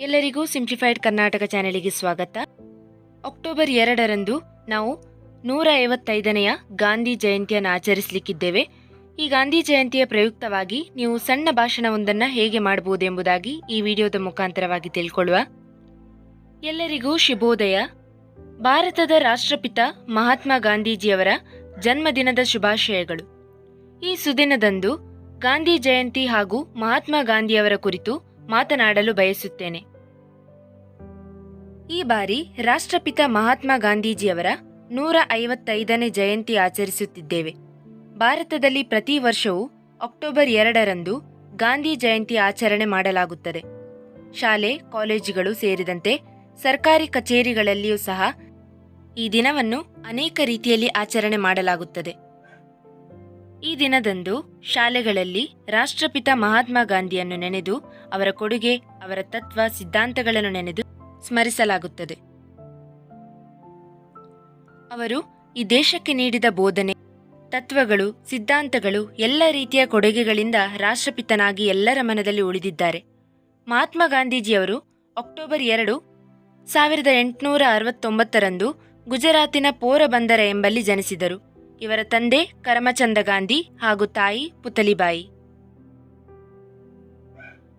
ಎಲ್ಲರಿಗೂ ಸಿಂಪ್ಲಿಫೈಡ್ ಕರ್ನಾಟಕ ಚಾನೆಲಿಗೆ ಸ್ವಾಗತ. ಅಕ್ಟೋಬರ್ ಎರಡರಂದು ನಾವು ನೂರ ಐವತ್ತೈದನೆಯ ಗಾಂಧಿ ಜಯಂತಿಯನ್ನು ಆಚರಿಸಲಿಕ್ಕಿದ್ದೇವೆ. ಈ ಗಾಂಧಿ ಜಯಂತಿಯ ಪ್ರಯುಕ್ತವಾಗಿ ನೀವು ಸಣ್ಣ ಭಾಷಣವೊಂದನ್ನು ಹೇಗೆ ಮಾಡಬಹುದೆಂಬುದಾಗಿ ಈ ವಿಡಿಯೋದ ಮುಖಾಂತರವಾಗಿ ತಿಳ್ಕೊಳ್ಳುವ. ಎಲ್ಲರಿಗೂ ಶುಭೋದಯ. ಭಾರತದ ರಾಷ್ಟ್ರಪಿತ ಮಹಾತ್ಮ ಗಾಂಧೀಜಿಯವರ ಜನ್ಮದಿನದ ಶುಭಾಶಯಗಳು. ಈ ಸುದಿನದಂದು ಗಾಂಧಿ ಜಯಂತಿ ಹಾಗೂ ಮಹಾತ್ಮ ಗಾಂಧಿಯವರ ಕುರಿತು ಮಾತನಾಡಲು ಬಯಸುತ್ತೇನೆ. ಈ ಬಾರಿ ರಾಷ್ಟ್ರಪಿತ ಮಹಾತ್ಮ ಗಾಂಧೀಜಿಯವರ ನೂರ ಐವತ್ತೈದನೇ ಜಯಂತಿ ಆಚರಿಸುತ್ತಿದ್ದೇವೆ. ಭಾರತದಲ್ಲಿ ಪ್ರತಿ ವರ್ಷವೂ ಅಕ್ಟೋಬರ್ ಎರಡರಂದು ಗಾಂಧಿ ಜಯಂತಿ ಆಚರಣೆ ಮಾಡಲಾಗುತ್ತದೆ. ಶಾಲೆ, ಕಾಲೇಜುಗಳು ಸೇರಿದಂತೆ ಸರ್ಕಾರಿ ಕಚೇರಿಗಳಲ್ಲಿಯೂ ಸಹ ಈ ದಿನವನ್ನು ಅನೇಕ ರೀತಿಯಲ್ಲಿ ಆಚರಣೆ ಮಾಡಲಾಗುತ್ತದೆ. ಈ ದಿನದಂದು ಶಾಲೆಗಳಲ್ಲಿ ರಾಷ್ಟ್ರಪಿತ ಮಹಾತ್ಮ ಗಾಂಧಿಯನ್ನು ನೆನೆದು ಅವರ ಕೊಡುಗೆ, ಅವರ ತತ್ವ, ಸಿದ್ಧಾಂತಗಳನ್ನು ನೆನೆದು ಸ್ಮರಿಸಲಾಗುತ್ತದೆ. ಅವರು ಈ ದೇಶಕ್ಕೆ ನೀಡಿದ ಬೋಧನೆ, ತತ್ವಗಳು, ಸಿದ್ಧಾಂತಗಳು ಎಲ್ಲ ರೀತಿಯ ಕೊಡುಗೆಗಳಿಂದ ರಾಷ್ಟ್ರಪಿತನಾಗಿ ಎಲ್ಲರ ಮನದಲ್ಲಿ ಉಳಿದಿದ್ದಾರೆ. ಮಹಾತ್ಮ ಗಾಂಧೀಜಿಯವರು ಅಕ್ಟೋಬರ್ ಎರಡು, ಸಾವಿರದ ಎಂಟುನೂರ ಅರವತ್ತೊಂಬತ್ತರಂದು ಗುಜರಾತಿನ ಪೋರಬಂದರ ಎಂಬಲ್ಲಿ ಜನಿಸಿದರು. ಇವರ ತಂದೆ ಕರಮಚಂದ ಗಾಂಧಿ ಹಾಗೂ ತಾಯಿ ಪುತಲಿಬಾಯಿ.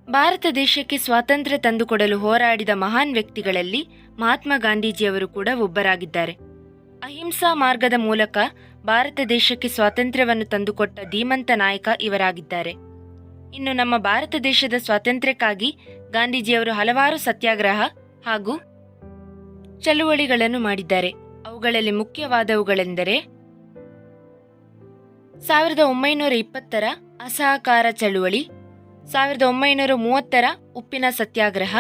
ಭಾರತ ದೇಶಕ್ಕೆ ಸ್ವಾತಂತ್ರ್ಯ ತಂದುಕೊಡಲು ಹೋರಾಡಿದ ಮಹಾನ್ ವ್ಯಕ್ತಿಗಳಲ್ಲಿ ಮಹಾತ್ಮ ಗಾಂಧೀಜಿಯವರು ಕೂಡ ಒಬ್ಬರಾಗಿದ್ದಾರೆ. ಅಹಿಂಸಾ ಮಾರ್ಗದ ಮೂಲಕ ಭಾರತ ದೇಶಕ್ಕೆ ಸ್ವಾತಂತ್ರ್ಯವನ್ನು ತಂದುಕೊಟ್ಟ ಧೀಮಂತ ನಾಯಕ ಇವರಾಗಿದ್ದಾರೆ. ಇನ್ನು ನಮ್ಮ ಭಾರತ ದೇಶದ ಸ್ವಾತಂತ್ರ್ಯಕ್ಕಾಗಿ ಗಾಂಧೀಜಿಯವರು ಹಲವಾರು ಸತ್ಯಾಗ್ರಹ ಹಾಗೂ ಚಳುವಳಿಗಳನ್ನು ಮಾಡಿದ್ದಾರೆ. ಅವುಗಳಲ್ಲಿ ಮುಖ್ಯವಾದವುಗಳೆಂದರೆ ಸಾವಿರದ ಒಂಬೈನೂರ ಇಪ್ಪತ್ತರ ಅಸಹಕಾರ ಚಳುವಳಿ, ಸಾವಿರದ ಒಂಬೈನೂರ ಮೂವತ್ತರ ಉಪ್ಪಿನ ಸತ್ಯಾಗ್ರಹ,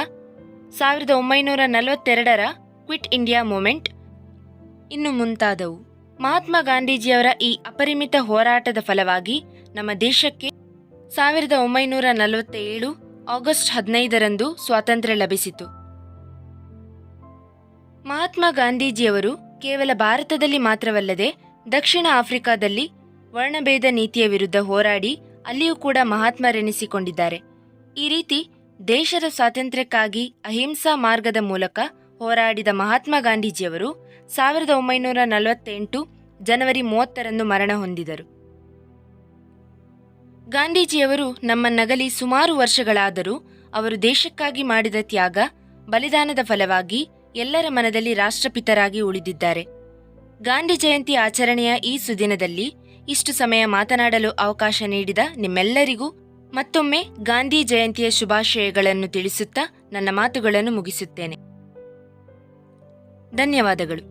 ಸಾವಿರದ ಒಂಬೈನೂರ ನಲವತ್ತೆರಡರ ಕ್ವಿಟ್ ಇಂಡಿಯಾ ಮೂಮೆಂಟ್ ಇನ್ನು ಮುಂತಾದವು. ಮಹಾತ್ಮ ಗಾಂಧೀಜಿಯವರ ಈ ಅಪರಿಮಿತ ಹೋರಾಟದ ಫಲವಾಗಿ ನಮ್ಮ ದೇಶಕ್ಕೆ ಸಾವಿರದ ಒಂಬೈನೂರ ನಲವತ್ತೇಳು ಆಗಸ್ಟ್ ಹದಿನೈದರಂದು ಸ್ವಾತಂತ್ರ್ಯ ಲಭಿಸಿತು. ಮಹಾತ್ಮ ಗಾಂಧೀಜಿಯವರು ಕೇವಲ ಭಾರತದಲ್ಲಿ ಮಾತ್ರವಲ್ಲದೆ ದಕ್ಷಿಣ ಆಫ್ರಿಕಾದಲ್ಲಿ ವರ್ಣಭೇದ ನೀತಿಯ ವಿರುದ್ಧ ಹೋರಾಡಿ ಅಲ್ಲಿಯೂ ಕೂಡ ಮಹಾತ್ಮರೆನಿಸಿಕೊಂಡಿದ್ದಾರೆ. ಈ ರೀತಿ ದೇಶದ ಸ್ವಾತಂತ್ರ್ಯಕ್ಕಾಗಿ ಅಹಿಂಸಾ ಮಾರ್ಗದ ಮೂಲಕ ಹೋರಾಡಿದ ಮಹಾತ್ಮ ಗಾಂಧೀಜಿಯವರು ಸಾವಿರದ ಒಂಬೈನೂರ ನಲವತ್ತೆಂಟು ಜನವರಿ ಮೂವತ್ತರಂದು ಮರಣ ಹೊಂದಿದರು. ಗಾಂಧೀಜಿಯವರು ನಮ್ಮ ನಗಲಿ ಸುಮಾರು ವರ್ಷಗಳಾದರೂ ಅವರು ದೇಶಕ್ಕಾಗಿ ಮಾಡಿದ ತ್ಯಾಗ, ಬಲಿದಾನದ ಫಲವಾಗಿ ಎಲ್ಲರ ಮನದಲ್ಲಿ ರಾಷ್ಟ್ರಪಿತರಾಗಿ ಉಳಿದಿದ್ದಾರೆ. ಗಾಂಧಿ ಜಯಂತಿ ಆಚರಣೆಯ ಈ ಸುದಿನದಲ್ಲಿ ಇಷ್ಟು ಸಮಯ ಮಾತನಾಡಲು ಅವಕಾಶ ನೀಡಿದ ನಿಮ್ಮೆಲ್ಲರಿಗೂ ಮತ್ತೊಮ್ಮೆ ಗಾಂಧಿ ಜಯಂತಿಯ ಶುಭಾಶಯಗಳನ್ನು ತಿಳಿಸುತ್ತಾ ನನ್ನ ಮಾತುಗಳನ್ನು ಮುಗಿಸುತ್ತೇನೆ. ಧನ್ಯವಾದಗಳು.